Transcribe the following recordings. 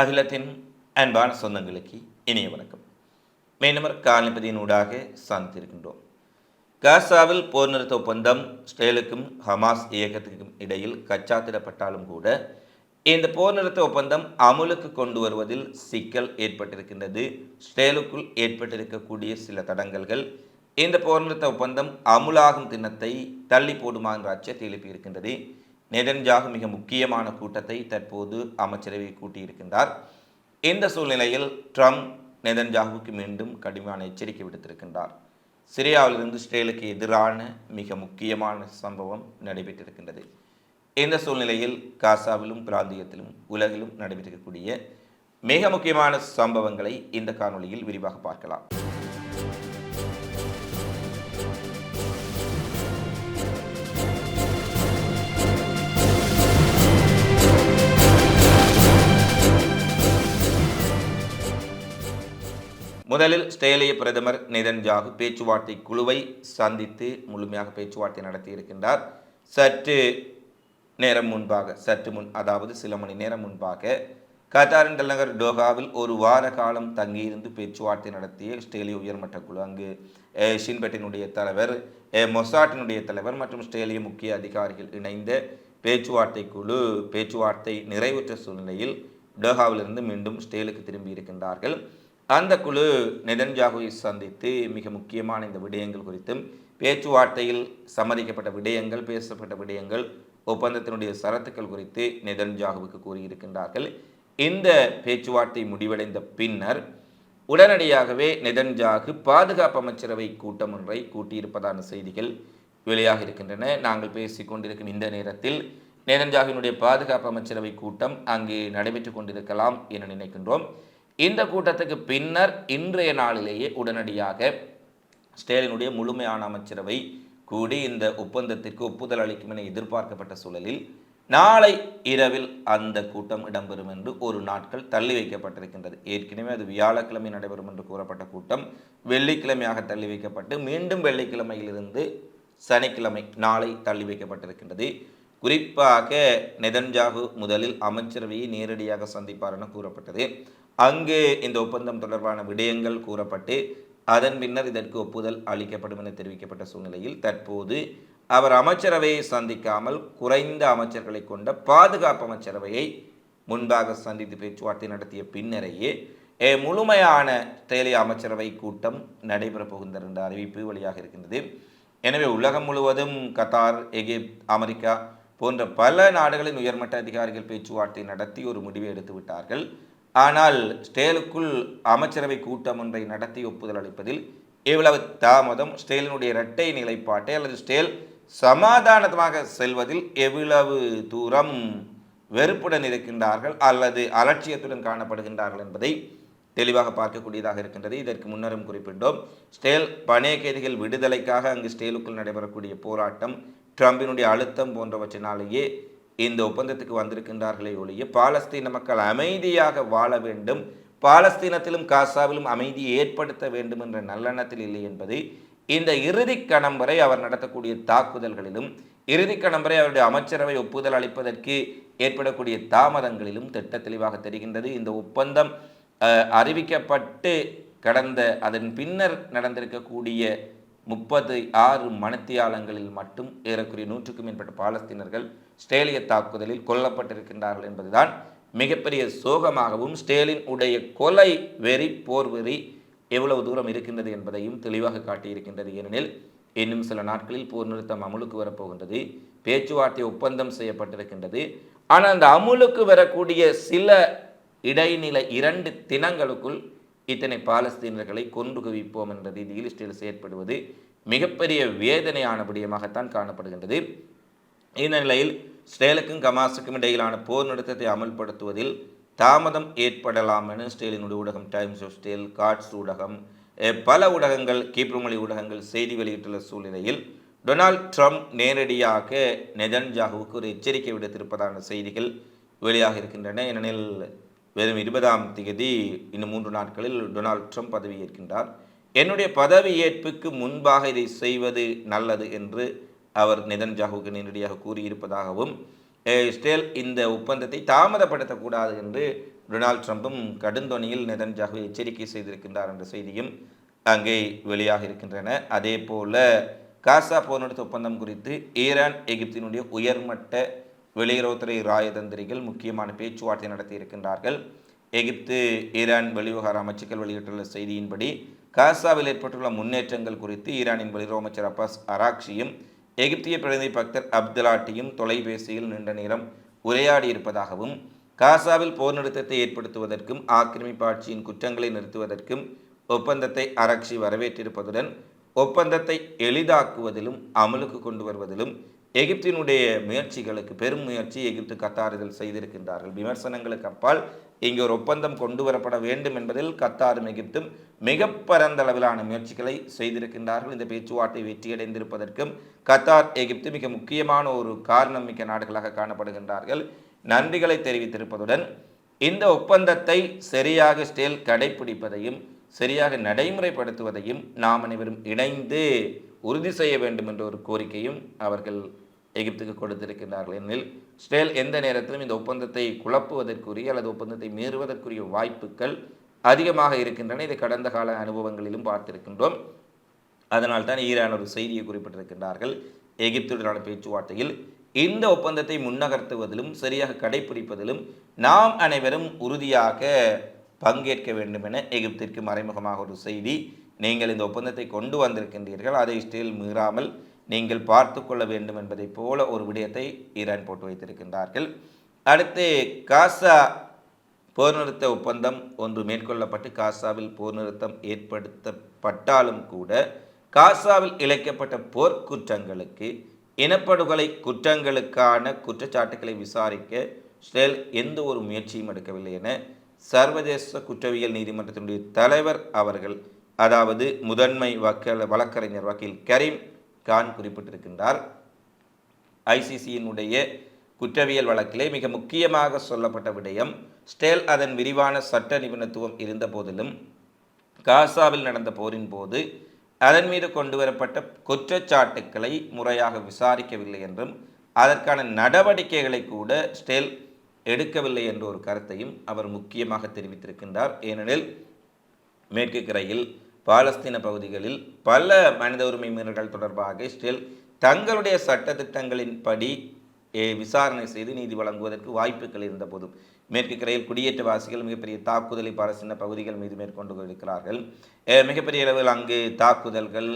அகிலத்தின் அன்பான சொந்தங்களுக்கு இனிய வணக்கம். மீனவர் காலனிபதியினூடாக சந்தித்திருக்கின்றோம். காசாவில் போர் நிறுத்த ஒப்பந்தம் ஸ்டேலுக்கும் ஹமாஸ் இயக்கத்துக்கும் இடையில் கச்சாத்திடப்பட்டாலும் கூட இந்த போர் நிறுத்த ஒப்பந்தம் அமுலுக்கு கொண்டு வருவதில் சிக்கல் ஏற்பட்டிருக்கின்றது. ஸ்டேலுக்குள் ஏற்பட்டிருக்கக்கூடிய சில தடங்கல்கள் இந்த போர் நிறுத்த ஒப்பந்தம் அமுலாகும் தினத்தை தள்ளி போடுமா என்ற அச்சத்தை எழுப்பியிருக்கின்றது. நெதன்ஜாகு மிக முக்கியமான கூட்டத்தை தற்போது அமைச்சரவை கூட்டியிருக்கின்றார். இந்த சூழ்நிலையில் ட்ரம்ப் நெதன்ஜாகுக்கு மீண்டும் கடுமையான எச்சரிக்கை விடுத்திருக்கின்றார். சிரியாவிலிருந்து இஸ்ரேலுக்கு எதிரான மிக முக்கியமான சம்பவம் நடைபெற்றிருக்கின்றது. இந்த சூழ்நிலையில் காசாவிலும் பிராந்தியத்திலும் உலகிலும் நடைபெற்றிருக்கக்கூடிய மிக முக்கியமான சம்பவங்களை இந்த காணொளியில் விரிவாக பார்க்கலாம். முதலில் ஸ்டேலிய பிரதமர் நெதன்ஜாகு பேச்சுவார்த்தை குழுவை சந்தித்து முழுமையாக பேச்சுவார்த்தை நடத்தியிருக்கின்றார் சற்று நேரம் முன்பாக சற்று முன் அதாவது சில மணி நேரம் முன்பாக கத்தாரின் தலைநகர் டோகாவில் ஒரு வார காலம் தங்கியிருந்து பேச்சுவார்த்தை நடத்திய ஸ்டேலிய உயர்மட்ட குழு அங்கு ஷின்பெட்டினுடைய தலைவர் மொசாட்டினுடைய தலைவர் மற்றும் ஸ்டேலிய முக்கிய அதிகாரிகள் இணைந்த பேச்சுவார்த்தை குழு பேச்சுவார்த்தை நிறைவுற்ற சூழ்நிலையில் டோஹாவிலிருந்து மீண்டும் ஸ்டேலுக்கு திரும்பி இருக்கின்றார்கள். அந்த குழு நெதன்ஜாகுவை சந்தித்து மிக முக்கியமான இந்த விடயங்கள் குறித்தும் பேச்சுவார்த்தையில் சம்மதிக்கப்பட்ட விடயங்கள் பேசப்பட்ட விடயங்கள் ஒப்பந்தத்தினுடைய சரத்துக்கள் குறித்து நெதன்ஜாகுவுக்கு கூறியிருக்கின்றார்கள். இந்த பேச்சுவார்த்தை முடிவடைந்த பின்னர் உடனடியாகவே நெதன்ஜாகு பாதுகாப்பு அமைச்சரவை கூட்டம் ஒன்றை கூட்டியிருப்பதான செய்திகள் வெளியாக இருக்கின்றன. நாங்கள் பேசிக் கொண்டிருக்கும் இந்த நேரத்தில் நெதன்ஜாகுவினுடைய பாதுகாப்பு அமைச்சரவை கூட்டம் அங்கு நடைபெற்றுக் கொண்டிருக்கலாம் என நினைக்கின்றோம். இந்த கூட்டத்துக்கு பின்னர் இன்றைய நாளிலேயே உடனடியாக ஸ்டேலினுடைய முழுமையான அமைச்சரவை கூடி இந்த ஒப்பந்தத்திற்கு ஒப்புதல் அளிக்கும் என எதிர்பார்க்கப்பட்ட சூழலில் நாளை இரவில் அந்த கூட்டம் இடம்பெறும் என்று ஒரு நாட்கள் தள்ளி வைக்கப்பட்டிருக்கின்றது. ஏற்கனவே அது வியாழக்கிழமை நடைபெறும் என்று கூறப்பட்ட கூட்டம் வெள்ளிக்கிழமையாக தள்ளி வைக்கப்பட்டு மீண்டும் வெள்ளிக்கிழமையிலிருந்து சனிக்கிழமை நாளை தள்ளி வைக்கப்பட்டிருக்கின்றது. குறிப்பாக நெதன்ஜாகு முதலில் அமைச்சரவையை நேரடியாக சந்திப்பார் என கூறப்பட்டது. அங்கு இந்த ஒப்பந்தம் தொடர்பான விடயங்கள் கூறப்பட்டு அதன் பின்னர் இதற்கு ஒப்புதல் அளிக்கப்படும் என தெரிவிக்கப்பட்ட சூழ்நிலையில் தற்போது அவர் அமைச்சரவையை சந்திக்காமல் குறைந்த அமைச்சர்களை கொண்ட பாதுகாப்பு அமைச்சரவையை முன்பாக சந்தித்து பேச்சுவார்த்தை நடத்திய பின்னரையே முழுமையான தேலிய அமைச்சரவை கூட்டம் நடைபெறப் போகின்றது என்ற அறிவிப்பு வழியாக இருக்கின்றது. எனவே உலகம் முழுவதும் கத்தார் எகிப்த் அமெரிக்கா போன்ற பல நாடுகளின் உயர்மட்ட அதிகாரிகள் பேச்சுவார்த்தை நடத்தி ஒரு முடிவை எடுத்து விட்டார்கள் ஆனால் ஸ்டேலுக்குள் அமைச்சரவை கூட்டம் ஒன்றை நடத்தி ஒப்புதல் அளிப்பதில் இவ்வளவு தாமதம்? ஸ்டேலினுடைய இரட்டை நிலைப்பாட்டை அல்லது ஸ்டேல் சமாதானமாக செல்வதில் எவ்வளவு தூரம் வெறுப்புடன் இருக்கின்றார்கள் அல்லது அலட்சியத்துடன் காணப்படுகின்றார்கள் என்பதை தெளிவாக பார்க்கக்கூடியதாக இருக்கின்றது. இதற்கு முன்னரும் குறிப்பிட்டோம். ஸ்டேல் பணைய கைதிகள் விடுதலைக்காக அங்கு ஸ்டேலுக்குள் நடைபெறக்கூடிய போராட்டம் ட்ரம்பினுடைய அழுத்தம் போன்றவற்றினாலேயே இந்த ஒப்பந்தத்துக்கு வந்திருக்கின்றார்களே ஒழிய பாலஸ்தீன மக்கள் அமைதியாக வாழ வேண்டும். பாலஸ்தீனத்திலும் காசாவிலும் அமைதியை ஏற்படுத்த வேண்டும் என்ற நல்லெண்ணத்தில் இல்லை என்பது இந்த இறுதி கணம் வரை அவர் நடத்தக்கூடிய தாக்குதல்களிலும் இறுதி கணம் வரை அவருடைய அமைச்சரவை ஒப்புதல் அளிப்பதற்கு ஏற்படக்கூடிய தாமதங்களிலும் திட்ட தெளிவாக தெரிகின்றது. இந்த ஒப்பந்தம் அறிவிக்கப்பட்டு கடந்த அதன் பின்னர் நடந்திருக்கக்கூடிய முப்பது ஆறு மணத்தியாலங்களில் மட்டும் ஏறக்குறைய நூற்றுக்கும் மேற்பட்ட பாலஸ்தீனர்கள் ஸ்டேலிய தாக்குதலில் கொல்லப்பட்டிருக்கின்றார்கள் என்பதுதான் மிகப்பெரிய சோகமாகவும் ஸ்டேலின் உடைய கொலை வெறி போர் வெறி எவ்வளவு தூரம் இருக்கின்றது என்பதையும் தெளிவாக காட்டியிருக்கின்றது. ஏனெனில் இன்னும் சில நாட்களில் போர் நிறுத்தம் அமுலுக்கு வரப்போகின்றது. பேச்சுவார்த்தை ஒப்பந்தம் செய்யப்பட்டிருக்கின்றது. ஆனால் அந்த அமுலுக்கு வரக்கூடிய சில இடைநிலை இரண்டு தினங்களுக்குள் இத்தனை பாலஸ்தீனர்களை கொன்று குவிப்போம் என்ற ரீதியில் இஸ்ரேல் செயற்படுவது மிகப்பெரிய வேதனையான விடயமாகத்தான் காணப்படுகின்றது. இந்த நிலையில் ஸ்டேலுக்கும் கமாஸுக்கும் இடையிலான போர் நிறுத்தத்தை அமல்படுத்துவதில் தாமதம் ஏற்படலாம் என ஸ்டேலினுடைய ஊடகம் டைம்ஸ் ஆஃப் ஸ்டேல் காட்ஸ் ஊடகம் பல ஊடகங்கள் கீப்ருமொழி ஊடகங்கள் செய்தி வெளியிட்டுள்ள சூழ்நிலையில் டொனால்ட் ட்ரம்ப் நேரடியாக நெதன்ஜாகுவுக்கு ஒரு எச்சரிக்கை விடுத்திருப்பதான செய்திகள் வெளியாக இருக்கின்றன. ஏனெனில் வெறும் இருபதாம் தேதி இன்னும் மூன்று நாட்களில் டொனால்ட் ட்ரம்ப் பதவியேற்கின்றார் என்னுடைய பதவியேற்புக்கு முன்பாக இதை செய்வது நல்லது என்று அவர் நெதன்ஜாகுவுக்கு நேரடியாக கூறியிருப்பதாகவும் ஸ்டேல் இஸ்ரேல் இந்த ஒப்பந்தத்தை தாமதப்படுத்தக்கூடாது என்று டொனால்ட் ட்ரம்பும் கடுந்தொனியில் நெதன்ஜாகு எச்சரிக்கை செய்திருக்கின்றார் என்ற செய்தியும் அங்கே வெளியாக இருக்கின்றன. அதே போல காசா போர் நிறுத்த ஒப்பந்தம் குறித்து ஈரான் எகிப்தினுடைய உயர்மட்ட வெளியுறவுத்துறை ராயதந்திரிகள் முக்கியமான பேச்சுவார்த்தை நடத்தி இருக்கின்றார்கள். எகிப்து ஈரான் வெளிவிவகார அமைச்சுக்கள் வெளியிட்டுள்ள செய்தியின்படி காசாவில் ஏற்பட்டுள்ள முன்னேற்றங்கள் குறித்து ஈரானின் வெளியுறவு அமைச்சர் அப்பாஸ் அராக்ஷியும் எகிப்திய பிரதிநிதி பக்தர் அப்துலாட்டியும் தொலைபேசியில் நீண்ட நேரம் உரையாடி இருப்பதாகவும் காசாவில் போர் நிறுத்தத்தை ஏற்படுத்துவதற்கும் ஆக்கிரமிப்பு ஆட்சியின் குற்றங்களை நிறுத்துவதற்கும் ஒப்பந்தத்தை அரக்ஷி வரவேற்றிருப்பதுடன் ஒப்பந்தத்தை எளிதாக்குவதிலும் அமலுக்கு கொண்டு வருவதிலும் எகிப்தினுடைய முயற்சிகளுக்கு பெரும் முயற்சி எகிப்து கத்தாறுதல் செய்திருக்கின்றார்கள். விமர்சனங்களுக்கு அப்பால் இங்கு ஒரு ஒப்பந்தம் கொண்டு வரப்பட வேண்டும் என்பதில் கத்தாரும் எகிப்தும் மிக பரந்த அளவிலான முயற்சிகளை செய்திருக்கின்றார்கள். இந்த பேச்சுவார்த்தை வெற்றியடைந்திருப்பதற்கும் கத்தார் எகிப்து மிக முக்கியமான ஒரு காரணம் மிக்க நாடுகளாக காணப்படுகின்றார்கள். நன்றிகளை தெரிவித்திருப்பதுடன் இந்த ஒப்பந்தத்தை சரியாக ஸ்டேல் கடைபிடிப்பதையும் சரியாக நடைமுறைப்படுத்துவதையும் நாம் அனைவரும் இணைந்து உறுதி செய்ய வேண்டும் என்ற ஒரு கோரிக்கையும் அவர்கள் எகிப்துக்கு கொடுத்திருக்கின்றார்கள் எனில் ஸ்டேல் எந்த நேரத்திலும் இந்த ஒப்பந்தத்தை குழப்புவதற்குரிய அல்லது ஒப்பந்தத்தை மீறுவதற்குரிய வாய்ப்புகள் அதிகமாக இருக்கின்றன. இதை கடந்த கால அனுபவங்களிலும் பார்த்திருக்கின்றோம். அதனால் தான் ஈரான் ஒரு செய்தியை குறிப்பிட்டிருக்கின்றார்கள். எகிப்துடனான பேச்சுவார்த்தையில் இந்த ஒப்பந்தத்தை முன்னகர்த்துவதிலும் சரியாக கடைபிடிப்பதிலும் நாம் அனைவரும் உறுதியாக பங்கேற்க வேண்டும் என எகிப்திற்கு மறைமுகமாக ஒரு செய்தி நீங்கள் இந்த ஒப்பந்தத்தை கொண்டு வந்திருக்கின்றீர்கள் அதை இஸ்ரேல் மீறாமல் நீங்கள் பார்த்து கொள்ள வேண்டும் என்பதைப் போல ஒரு விடயத்தை ஈரான் போட்டு வைத்திருக்கின்றார்கள். அடுத்து காசா போர் நிறுத்த ஒப்பந்தம் ஒன்று மேற்கொள்ளப்பட்டு காசாவில் போர் நிறுத்தம் ஏற்படுத்தப்பட்டாலும் கூட காசாவில் இழைக்கப்பட்ட போர் குற்றங்களுக்கு இனப்படுகொலை குற்றங்களுக்கான குற்றச்சாட்டுகளை விசாரிக்க ஸ்ரேல் எந்த ஒரு முயற்சியும் எடுக்கவில்லை என சர்வதேச குற்றவியல் நீதிமன்றத்தினுடைய தலைவர் அவர்கள் அதாவது முதன்மை வக்கீல் வழக்கறிஞர் வக்கீல் கரீம் கான் குறிப்பிட்டிருக்கின்றார். ஐசிசியினுடைய குற்றவியல் வழக்கிலே மிக முக்கியமாக சொல்லப்பட்ட விடயம் ஸ்டேல் அதன் விரிவான சட்ட நிபுணத்துவம் இருந்த போதிலும் காசாவில் நடந்த போரின் போது அதன் மீது கொண்டு வரப்பட்ட குற்றச்சாட்டுக்களை முறையாக விசாரிக்கவில்லை என்றும் அதற்கான நடவடிக்கைகளை கூட ஸ்டேல் எடுக்கவில்லை என்ற ஒரு கருத்தையும் அவர் முக்கியமாக தெரிவித்திருக்கின்றார். ஏனெனில் மேற்கு கரையில் பாலஸ்தீன பகுதிகளில் பல மனித உரிமை மீறல்கள் தொடர்பாக இஸ்ரேல் தங்களுடைய சட்ட திட்டங்களின் படி விசாரணை செய்து நீதி வழங்குவதற்கு வாய்ப்புகள் இருந்த போதும் மேற்கு கரையில் குடியேற்றவாசிகள் மிகப்பெரிய தாக்குதலை பாலஸ்தீன பகுதிகள் மீது மேற்கொண்டு இருக்கிறார்கள் மிகப்பெரிய அளவில் அங்கு தாக்குதல்கள்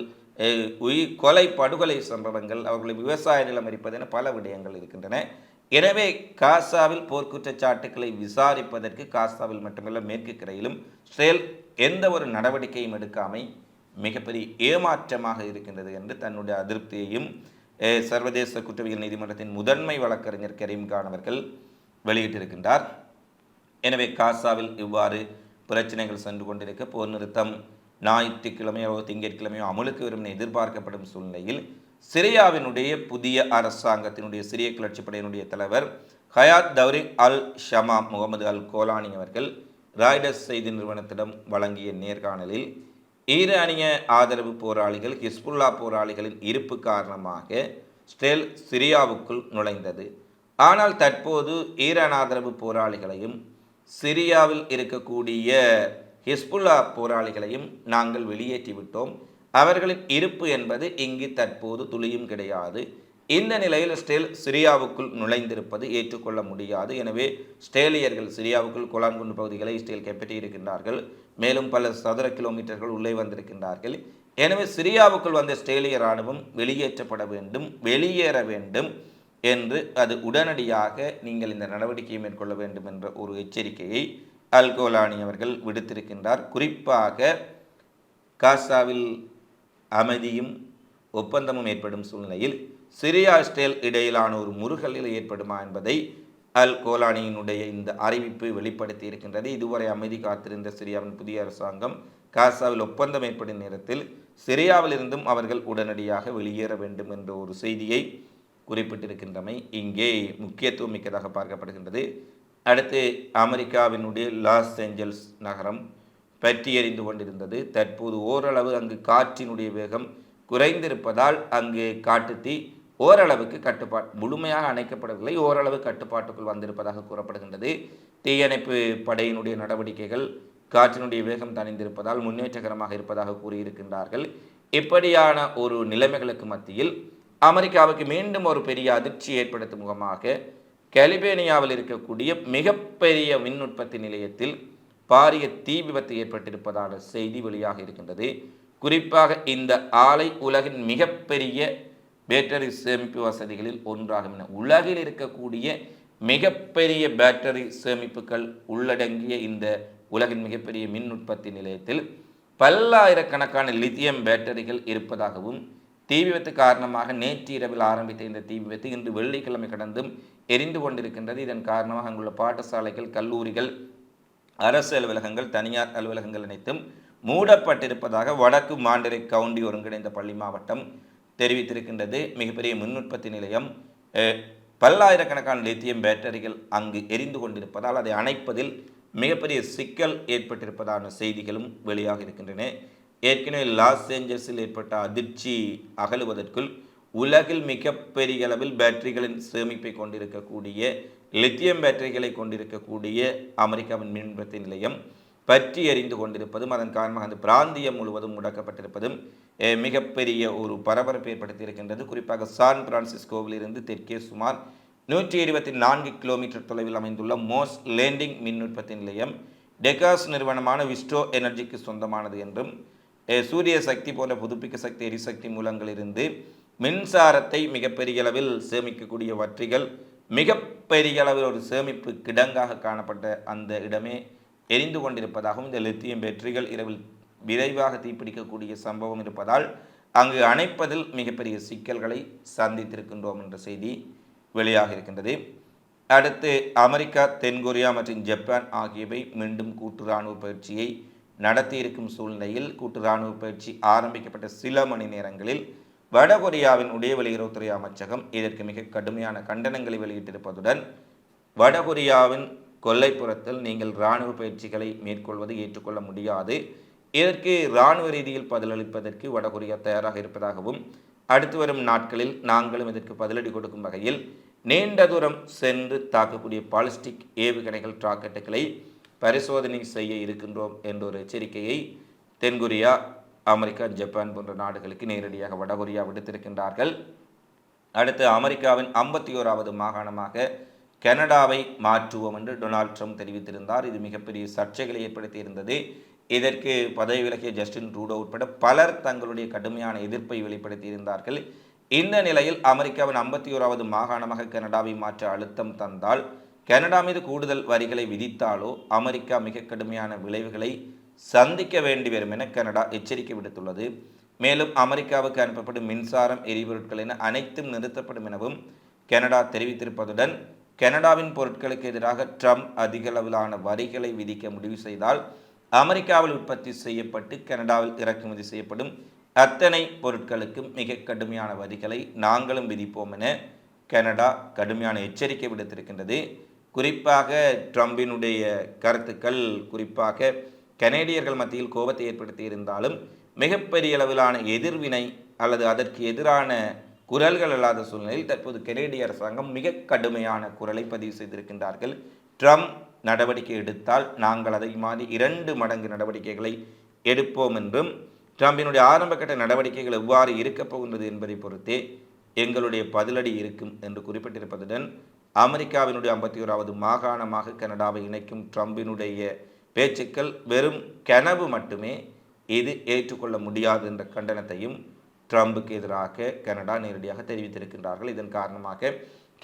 உயிர் கொலை படுகொலை சம்பவங்கள் அவர்களை விவசாய நிலம் அரிப்பது என பல விடயங்கள் இருக்கின்றன. எனவே காசாவில் போர்க்குற்றச்சாட்டுக்களை விசாரிப்பதற்கு காசாவில் மட்டுமல்ல மேற்கு கரையிலும் இஸ்ரேல் எந்த ஒரு நடவடிக்கையும் எடுக்காமை மிகப்பெரிய ஏமாற்றமாக இருக்கின்றது என்று தன்னுடைய அதிருப்தியையும் சர்வதேச குற்றவியல் நீதிமன்றத்தின் முதன்மை வழக்கறிஞர் கரீம்கான் அவர்கள் வெளியிட்டிருக்கின்றார். எனவே காசாவில் இவ்வாறு பிரச்சனைகள் சென்று கொண்டிருக்க போர் நிறுத்தம் ஞாயிற்றுக்கிழமையோ திங்கட்கிழமையோ அமலுக்கு வரும் எதிர்பார்க்கப்படும் சூழ்நிலையில் சிரியாவினுடைய புதிய அரசாங்கத்தினுடைய சிரிய கிளர்ச்சி படையினுடைய தலைவர் Hayat Tahrir al Sham Mohammed al Golani அவர்கள் ராய்டர்ஸ் செய்தி நிறுவனத்திடம் வழங்கிய நேர்காணலில் ஈரானிய ஆதரவு போராளிகள் ஹிஸ்புல்லா போராளிகளின் இருப்பு காரணமாக ஸ்டேல் சிரியாவுக்குள் நுழைந்தது. ஆனால் தற்போது ஈரான் ஆதரவு போராளிகளையும் சிரியாவில் இருக்கக்கூடிய ஹிஸ்புல்லா போராளிகளையும் நாங்கள் வெளியேற்றிவிட்டோம். அவர்களின் இருப்பு என்பது இங்கு தற்போது துளியும் கிடையாது. இந்த நிலையில் ஸ்டேல் சிரியாவுக்குள் நுழைந்திருப்பது ஏற்றுக்கொள்ள முடியாது. எனவே ஸ்டேலியர்கள் சிரியாவுக்குள் கொலான்குண்டு பகுதிகளை ஸ்டேல் கைப்பற்றியிருக்கின்றார்கள். மேலும் பல சதுர கிலோமீட்டர்கள் உள்ளே வந்திருக்கின்றார்கள். எனவே சிரியாவுக்குள் வந்த ஸ்டேலிய இராணுவம் வெளியேற்றப்பட வேண்டும் வெளியேற வேண்டும் என்று அது உடனடியாக நீங்கள் இந்த நடவடிக்கையை மேற்கொள்ள வேண்டும் என்ற ஒரு எச்சரிக்கையை அல்கோலானி அவர்கள் விடுத்திருக்கின்றார். குறிப்பாக காசாவில் அமைதியும் ஒப்பந்தமும் ஏற்படும் சூழ்நிலையில் சிரியா ஸ்டேல் இடையிலான ஒரு முருகலில் ஏற்படுமா என்பதை அல் கோலானியினுடைய இந்த அறிவிப்பு வெளிப்படுத்தி இருக்கின்றது. இதுவரை அமைதி காத்திருந்த சிரியாவின் புதிய அரசாங்கம் காசாவில் ஒப்பந்தம் ஏற்படும் நேரத்தில் சிரியாவிலிருந்தும் அவர்கள் உடனடியாக வெளியேற வேண்டும் என்ற ஒரு செய்தியை குறிப்பிட்டிருக்கின்றமை இங்கே முக்கியத்துவம் மிக்கதாக பார்க்கப்படுகின்றது. அடுத்து அமெரிக்காவினுடைய லாஸ் ஏஞ்சல்ஸ் நகரம் பற்றி எறிந்து கொண்டிருந்தது. தற்போது ஓரளவு அங்கு காற்றினுடைய வேகம் குறைந்திருப்பதால் அங்கு காட்டுத்தீ ஓரளவுக்கு கட்டுப்பாடு முழுமையாக அணைக்கப்படவில்லை. ஓரளவு கட்டுப்பாட்டுக்குள் வந்திருப்பதாக கூறப்படுகின்றது. தீயணைப்பு படையினுடைய நடவடிக்கைகள் காற்றினுடைய வேகம் தணிந்திருப்பதால் முன்னேற்றகரமாக இருப்பதாக கூறியிருக்கின்றார்கள். இப்படியான ஒரு நிலைமைகளுக்கு மத்தியில் அமெரிக்காவுக்கு மீண்டும் ஒரு பெரிய அதிர்ச்சி ஏற்படுத்தும் முகமாக கலிபேனியாவில் இருக்கக்கூடிய மிகப்பெரிய மின் உற்பத்தி நிலையத்தில் பாரிய தீ விபத்து ஏற்பட்டிருப்பதான செய்தி வெளியாக இருக்கின்றது. குறிப்பாக இந்த ஆலை உலகின் மிகப்பெரிய பேட்டரி சேமிப்பு வசதிகளில் ஒன்றாகும் என உலகில் இருக்கக்கூடிய மிகப்பெரிய பேட்டரி சேமிப்புகள் உள்ளடங்கிய இந்த உலகின் மிகப்பெரிய மின் உற்பத்தி நிலையத்தில் பல்லாயிரக்கணக்கான லித்தியம் பேட்டரிகள் இருப்பதாகவும் தீ விபத்து காரணமாக நேற்று இரவில் ஆரம்பித்த இந்த தீ விபத்து இன்று வெள்ளிக்கிழமை கடந்தும் எரிந்து கொண்டிருக்கின்றது. இதன் காரணமாக அங்குள்ள பாடசாலைகள் கல்லூரிகள் அரசு அலுவலகங்கள் தனியார் அலுவலகங்கள் அனைத்தும் மூடப்பட்டிருப்பதாக வடக்கு மாண்டரை கவுண்டி ஒருங்கிணைந்த பள்ளி மாவட்டம் தெரிவித்திருக்கின்றது. மிகப்பெரிய மின் உற்பத்தி நிலையம் பல்லாயிரக்கணக்கான லித்தியம் பேட்டரிகள் அங்கு எரிந்து கொண்டிருப்பதால் அதை அணைப்பதில் மிகப்பெரிய சிக்கல் ஏற்பட்டிருப்பதான செய்திகளும் வெளியாக இருக்கின்றன. ஏற்கனவே லாஸ் ஏஞ்சல்ஸில் ஏற்பட்ட அதிர்ச்சி அகலுவதற்குள் உலகில் மிகப்பெரிய அளவில் பேட்டரிகளின் சேமிப்பை கொண்டிருக்கக்கூடிய லித்தியம் பேட்டரிகளை கொண்டிருக்கக்கூடிய அமெரிக்காவின் மின் நிலையம் பற்றி எறிந்து கொண்டிருப்பதும் அதன் காரணமாக அந்த பிராந்தியம் முழுவதும் முடக்கப்பட்டிருப்பதும் மிகப்பெரிய ஒரு பரபரப்பை ஏற்படுத்தி இருக்கின்றது குறிப்பாக சான் பிரான்சிஸ்கோவில் இருந்து தெற்கே சுமார் நூற்றி இருபத்தி நான்கு கிலோமீட்டர் தொலைவில் அமைந்துள்ள மோஸ் லேண்டிங் மின் உற்பத்தி நிலையம் டெகாஸ் நிறுவனமான விஸ்டோ எனர்ஜிக்கு சொந்தமானது என்றும் சூரிய சக்தி போன்ற புதுப்பிக்க சக்தி எரிசக்தி மூலங்களிலிருந்து மின்சாரத்தை மிகப்பெரிய அளவில் சேமிக்கக்கூடிய வற்றிகள் மிகப்பெரிய அளவில் ஒரு சேமிப்பு கிடங்காக காணப்பட்ட அந்த இடமே எரிந்து கொண்டிருப்பதாகவும் இந்த லித்தியம் பேட்டரிகள் இரவில் விரைவாக தீப்பிடிக்கக்கூடிய சம்பவம் இருப்பதால் அங்கு அணைப்பதில் மிகப்பெரிய சிக்கல்களை சந்தித்திருக்கின்றோம் என்ற செய்தி வெளியாக இருக்கின்றது. அடுத்து அமெரிக்கா தென்கொரியா மற்றும் ஜப்பான் ஆகியவை மீண்டும் கூட்டு இராணுவ பயிற்சியை நடத்தியிருக்கும் சூழ்நிலையில் கூட்டு இராணுவ பயிற்சி ஆரம்பிக்கப்பட்ட சில மணி நேரங்களில் வடகொரியாவின் உடைய வெளியுறவுத்துறை அமைச்சகம் இதற்கு மிக கடுமையான கண்டனங்களை வெளியிட்டிருப்பதுடன் வடகொரியாவின் கொல்லைப்புறத்தில் நீங்கள் இராணுவ பயிற்சிகளை மேற்கொள்வது ஏற்றுக்கொள்ள முடியாது. இதற்கு இராணுவ ரீதியில் பதிலளிப்பதற்கு வடகொரியா தயாராக இருப்பதாகவும் அடுத்து வரும் நாட்களில் நாங்களும் இதற்கு பதிலடி கொடுக்கும் வகையில் நீண்ட தூரம் சென்று தாக்கக்கூடிய பாலிஸ்டிக் ஏவுகணைகள் ராக்கெட்டுகளை பரிசோதனை செய்ய இருக்கின்றோம் என்ற ஒரு எச்சரிக்கையை தென்கொரியா அமெரிக்கா ஜப்பான் போன்ற நாடுகளுக்கு நேரடியாக வடகொரியா விடுத்திருக்கின்றார்கள். அடுத்து அமெரிக்காவின் ஐம்பத்தி ஓராவது மாகாணமாக கனடாவை மாற்றுவோம் என்று டொனால்ட் ட்ரம்ப் தெரிவித்திருந்தார். இது மிகப்பெரிய சர்ச்சைகளை ஏற்படுத்தியிருந்தது. இதற்கு பதவி விலகிய ஜஸ்டின் ட்ரூடோ உட்பட பலர் தங்களுடைய கடுமையான எதிர்ப்பை வெளிப்படுத்தியிருந்தார்கள். இந்த நிலையில் அமெரிக்காவின் ஐம்பத்தி ஓராவது மாகாணமாக கனடாவை மாற்ற அழுத்தம் தந்தால் கனடா மீது கூடுதல் வரிகளை விதித்தாலோ அமெரிக்கா மிக கடுமையான விளைவுகளை சந்திக்க வேண்டி வரும் என கனடா எச்சரிக்கை விடுத்துள்ளது. மேலும் அமெரிக்காவுக்கு அனுப்பப்படும் மின்சாரம் எரிபொருட்கள் என அனைத்தும் நிறுத்தப்படும் எனவும் கனடா தெரிவித்திருப்பதுடன் கனடாவின் பொருட்களுக்கு எதிராக ட்ரம்ப் அதிக அளவிலான வரிகளை விதிக்க முடிவு செய்தால் அமெரிக்காவில் உற்பத்தி செய்யப்பட்டு கனடாவில் இறக்குமதி செய்யப்படும் அத்தனை பொருட்களுக்கும் மிக கடுமையான வரிகளை நாங்களும் விதிப்போம் என கனடா கடுமையான எச்சரிக்கை விடுத்திருக்கின்றது. குறிப்பாக ட்ரம்பினுடைய கருத்துக்கள் குறிப்பாக கனேடியர்கள் மத்தியில் கோபத்தை ஏற்படுத்தி இருந்தாலும் மிகப்பெரிய அளவிலான எதிர்வினை அல்லது அதற்கு எதிரான குரல்கள் அல்லாத சூழ்நிலையில் தற்போது கனேடிய அரசாங்கம் மிக கடுமையான குரலை பதிவு செய்திருக்கின்றார்கள். ட்ரம்ப் நடவடிக்கை எடுத்தால் நாங்கள் அதை மாதிரி இரண்டு மடங்கு நடவடிக்கைகளை எடுப்போம் என்றும் ட்ரம்பினுடைய ஆரம்பகட்ட நடவடிக்கைகள் எவ்வாறு இருக்கப் போகின்றது என்பதை பொறுத்தே எங்களுடைய பதிலடி இருக்கும் என்று குறிப்பிட்டிருப்பதுடன் அமெரிக்காவினுடைய ஐம்பத்தி ஓராவது மாகாணமாக கனடாவை இணைக்கும் ட்ரம்பினுடைய பேச்சுக்கள் வெறும் கனவு மட்டுமே இது ஏற்றுக்கொள்ள முடியாது என்ற கண்டனத்தையும் ட்ரம்புக்கு எதிராக கனடா நேரடியாக தெரிவித்திருக்கின்றார்கள். இதன் காரணமாக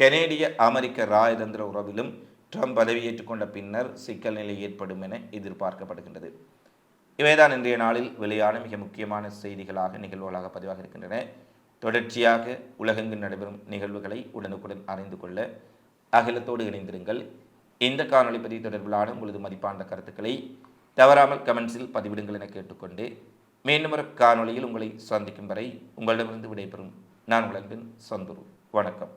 கனேடிய அமெரிக்க ராஜதந்திர உறவிலும் ட்ரம்ப் பதவியேற்றுக் கொண்ட பின்னர் சிக்கல் நிலை ஏற்படும் என எதிர்பார்க்கப்படுகின்றது. இவைதான் இன்றைய நாளில் வெளியான மிக முக்கியமான செய்திகளாக நிகழ்வுகளாக பதிவாக இருக்கின்றன. தொடர்ச்சியாக உலகெங்கு நடைபெறும் நிகழ்வுகளை உடனுக்குடன் அறிந்து கொள்ள அகிலத்தோடு இணைந்திருங்கள். இந்த காணொளி பதிவு தொடர்பிலான உங்களது மதிப்பான கருத்துக்களை தவறாமல் கமெண்ட்ஸில் பதிவிடுங்கள் என கேட்டுக்கொண்டு மீண்டும் ஒரு காணொளியில் உங்களை சந்திக்கும் வரை உங்களிடமிருந்து விடைபெறும் நான் உங்கள் அன்பின் சந்துரு. வணக்கம்.